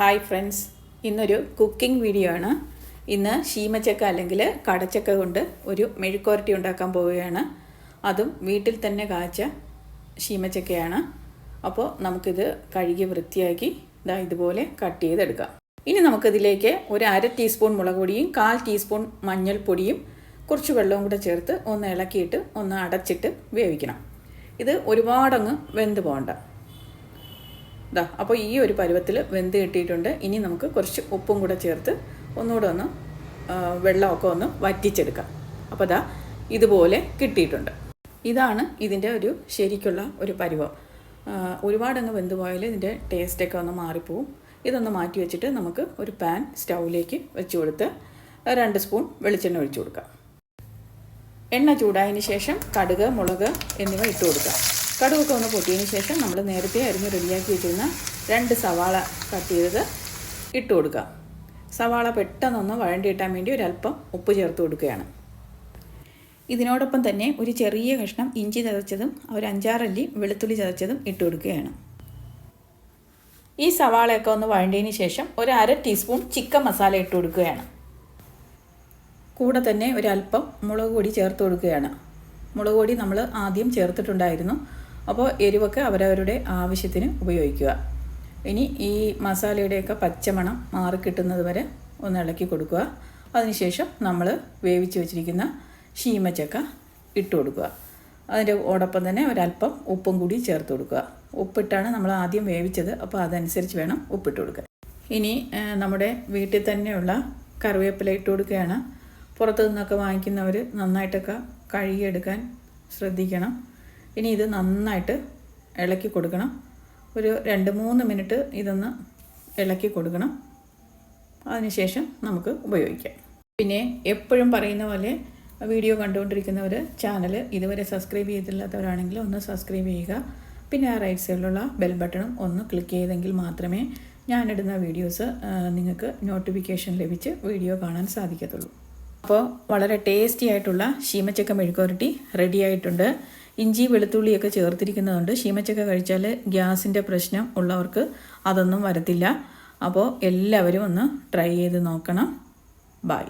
Hi friends ഇന്നൊരു cooking video ആണ്. ഇന്ന് ശീമച്ചക്ക അല്ലെങ്കിൽ കടച്ചക്ക കൊണ്ട് ഒരു മെഴുക്കുവരട്ടി ഉണ്ടാക്കാൻ പോവുകയാണ്. അതും വീട്ടിൽ തന്നെ കാച്ച ശീമച്ചക്കയാണ്. അപ്പോൾ നമുക്കിത് കഴുകി വൃത്തിയാക്കി ഇതാ ഇതുപോലെ കട്ട് ചെയ്തെടുക്കാം. ഇനി നമുക്കിതിലേക്ക് ഒരു അര ടീസ്പൂൺ മുളക് പൊടിയും കാൽ ടീസ്പൂൺ മഞ്ഞൾപ്പൊടിയും കുറച്ച് വെള്ളവും കൂടെ ചേർത്ത് ഒന്ന് ഇളക്കിയിട്ട് ഒന്ന് അടച്ചിട്ട് വേവിക്കണം. ഇത് ഒരുപാടങ്ങ് വെന്ത് പോകണ്ട. ഇതാ അപ്പോൾ ഈ ഒരു പരുവത്തിൽ വെന്ത് കിട്ടിയിട്ടുണ്ട്. ഇനി നമുക്ക് കുറച്ച് ഉപ്പും കൂടെ ചേർത്ത് ഒന്നുകൂടെ ഒന്ന് വെള്ളമൊക്കെ ഒന്ന് വറ്റിച്ചെടുക്കാം. അപ്പോൾ ദാ ഇതുപോലെ കിട്ടിയിട്ടുണ്ട്. ഇതാണ് ഇതിന്റെ ഒരു ശരിക്കുള്ള ഒരു പരുവം. ഒരുപാടങ്ങ് വെന്ത് പോയാൽ ഇതിന്റെ ടേസ്റ്റൊക്കെ ഒന്ന് മാറിപ്പോവും. ഇതൊന്ന് മാറ്റി വെച്ചിട്ട് നമുക്ക് ഒരു പാൻ സ്റ്റൗവിലേക്ക് വെച്ച് കൊടുത്ത് രണ്ട് സ്പൂൺ വെളിച്ചെണ്ണ ഒഴിച്ചു കൊടുക്കാം. എണ്ണ ചൂടായതിന് ശേഷം കടുക് മുളക് എന്നിവ ഇട്ട് കൊടുക്കുക കടുകൊക്കെ ഒന്ന് പൊട്ടിയതിന് ശേഷം നമ്മൾ നേരത്തെ അരിഞ്ഞ് റെഡിയാക്കി വെച്ചിരുന്ന രണ്ട് സവാള കട്ട് ചെയ്തത് ഇട്ട് കൊടുക്കുക. സവാള പെട്ടെന്നൊന്ന് വഴണ്ടി കിട്ടാൻ വേണ്ടി ഒരല്പം ഉപ്പ് ചേർത്ത് കൊടുക്കുകയാണ്. ഇതിനോടൊപ്പം തന്നെ ഒരു ചെറിയ കഷ്ണം ഇഞ്ചി ചതച്ചതും ഒരു അഞ്ചാറല്ലി വെളുത്തുള്ളി ചതച്ചതും ഇട്ട് കൊടുക്കുകയാണ്. ഈ സവാളയൊക്കെ ഒന്ന് വഴണ്ടിയതിന് ശേഷം ഒരു അര ടീസ്പൂൺ ചിക്കൻ മസാല ഇട്ട് കൊടുക്കുകയാണ്. കൂടെ തന്നെ ഒരല്പം മുളക് പൊടി ചേർത്ത് കൊടുക്കുകയാണ്. മുളക് പൊടി നമ്മൾ ആദ്യം ചേർത്തിട്ടുണ്ടായിരുന്നു. അപ്പോൾ എരിവൊക്കെ അവരവരുടെ ആവശ്യത്തിന് ഉപയോഗിക്കുക. ഇനി ഈ മസാലയുടെയൊക്കെ പച്ചമണം മാറിക്കിട്ടുന്നത് വരെ ഒന്ന് ഇളക്കി കൊടുക്കുക. അതിനുശേഷം നമ്മൾ വേവിച്ച് വെച്ചിരിക്കുന്ന ഷീമച്ചക്ക ഇട്ട് കൊടുക്കുക. അതിന്റെ ഓടൊപ്പം തന്നെ ഒരല്പം ഉപ്പും കൂടി ചേർത്ത് കൊടുക്കുക. ഉപ്പിട്ടാണ് നമ്മൾ ആദ്യം വേവിച്ചത് അപ്പോൾ അതനുസരിച്ച് വേണം ഉപ്പിട്ട് കൊടുക്കുക ഇനി നമ്മുടെ വീട്ടിൽ തന്നെയുള്ള കറിവേപ്പില ഇട്ട് കൊടുക്കുകയാണ്. പുറത്തു നിന്നൊക്കെ വാങ്ങിക്കുന്നവർ നന്നായിട്ടൊക്കെ കഴുകിയെടുക്കാൻ ശ്രദ്ധിക്കണം. ഇനി ഇത് നന്നായിട്ട് ഇളക്കി കൊടുക്കണം. ഒരു രണ്ട് മൂന്ന് മിനിറ്റ് ഇതൊന്ന് ഇളക്കി കൊടുക്കണം. അതിനുശേഷം നമുക്ക് ഉപയോഗിക്കാം. പിന്നെ എപ്പോഴും പറയുന്ന പോലെ വീഡിയോ കണ്ടുകൊണ്ടിരിക്കുന്നവർ ചാനൽ ഇതുവരെ സബ്സ്ക്രൈബ് ചെയ്തില്ലാത്തവരാണെങ്കിൽ ഒന്ന് സബ്സ്ക്രൈബ് ചെയ്യുക. പിന്നെ ആ റൈറ്റ് സൈഡിലുള്ള ബെൽ ബട്ടണും ഒന്ന് ക്ലിക്ക് ചെയ്തെങ്കിൽ മാത്രമേ ഞാനിടുന്ന വീഡിയോസ് നിങ്ങൾക്ക് നോട്ടിഫിക്കേഷൻ ലഭിച്ച് വീഡിയോ കാണാൻ സാധിക്കത്തുള്ളൂ. അപ്പോൾ വളരെ ടേസ്റ്റി ആയിട്ടുള്ള ശീമച്ചക്ക മെഴുക്കുവരട്ടി റെഡി ആയിട്ടുണ്ട്. ഇഞ്ചി വെളുത്തുള്ളിയൊക്കെ ചേർത്തിരിക്കുന്നതുകൊണ്ട് ശീമച്ചക്ക കഴിച്ചാൽ ഗ്യാസിന്റെ പ്രശ്നം ഉള്ളവർക്ക് അതൊന്നും വരത്തില്ല. അപ്പോൾ എല്ലാവരും ഒന്ന് ട്രൈ ചെയ്ത് നോക്കണം. ബൈ.